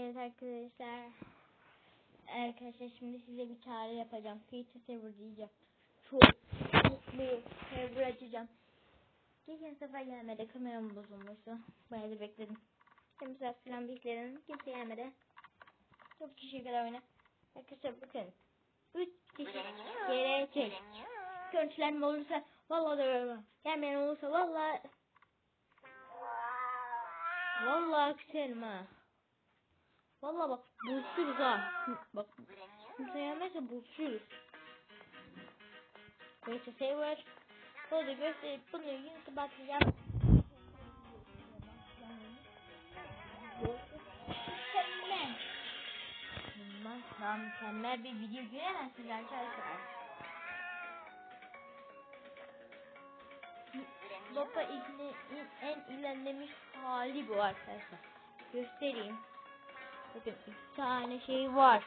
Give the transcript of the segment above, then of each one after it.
Evet arkadaşlar. Arkadaşlar şimdi size bir çağrı yapacağım. Feature server diyeceğim. Çok mutluyum. Server açacağım. Geçen sefer gelmedi. Kameram bozulmuştu. Bayağı da bekledim. Şimdi saat falan bekledim. Kimse gelmedi. Çok kişi kadar oyna. Arkadaşlar bakın. 3 kişi gelecek. Görüntülenme olursa vallahi döverim. Gelmeyen olursa vallahi Vallahi küserim ha. Vallahi bak buluşuruz ha. Bak kimse gelmezse buluşuruz. Neyse şey var. Burada gösterip bunu atacağım. Mükemmel. Bundan daha mükemmel bir video göremezsiniz arkadaşlar. Lopa ilgili en ilerlemiş hali bu arkadaşlar. Göstereyim. Bakın iki tane şey var.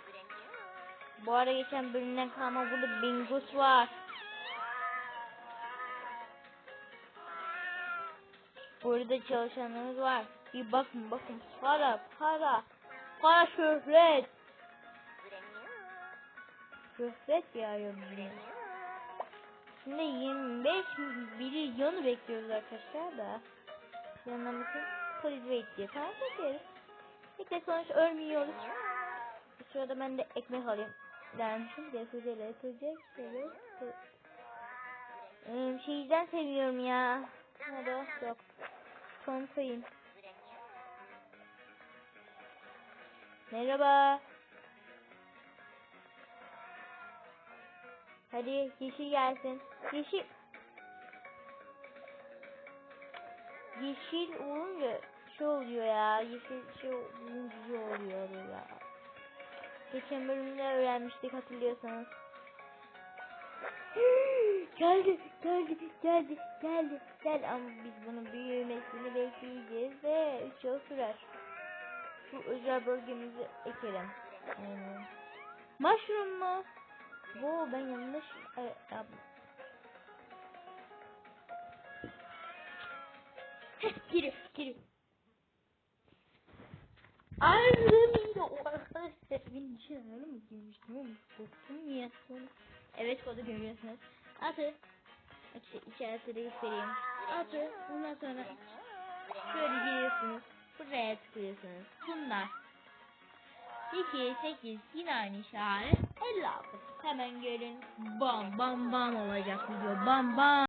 Bu ara geçen bölümden kalma burada bingus var. Burada çalışanlarımız var. Bir bakın bakın para para para şöhret. Şöhret yağıyor bize. Şimdi 25 milyonu bekliyoruz arkadaşlar da. Yanına bakın. Wait diye tamam bekliyoruz. Bekle sonuç ölmüyoruz. Bu sırada ben de ekmek alayım. Dermişim de füzeyle yapacak şeyden seviyorum ya. O yok. Son sayayım. Merhaba. Hadi yeşil gelsin. Yeşil. Yeşil olunca şey oluyor ya. Yeşil şey şey oluyor ya. Geçen bölümde öğrenmiştik hatırlıyorsanız. geldi, geldi, geldi, geldi, geldi. Ama biz bunun büyümesini bekleyeceğiz de 3 yıl sürer. Şu özel bölgemizi ekelim. Aynen. Mushroom mu? Bu ben yanlış e, yaptım. giriyor, giriyor. Ayrılmıyor o arkadaşlar. Benim için öyle mi girmiştim ama korktum ya. Evet kodu görüyorsunuz. Atı. İşte içerisinde göstereyim. Atı. Ondan sonra şöyle giriyorsunuz. Buraya tıklıyorsunuz. Bunlar. 2, 8 yine aynı işaret 56. Hemen görün. Bam bam bam olacak video. Bam bam.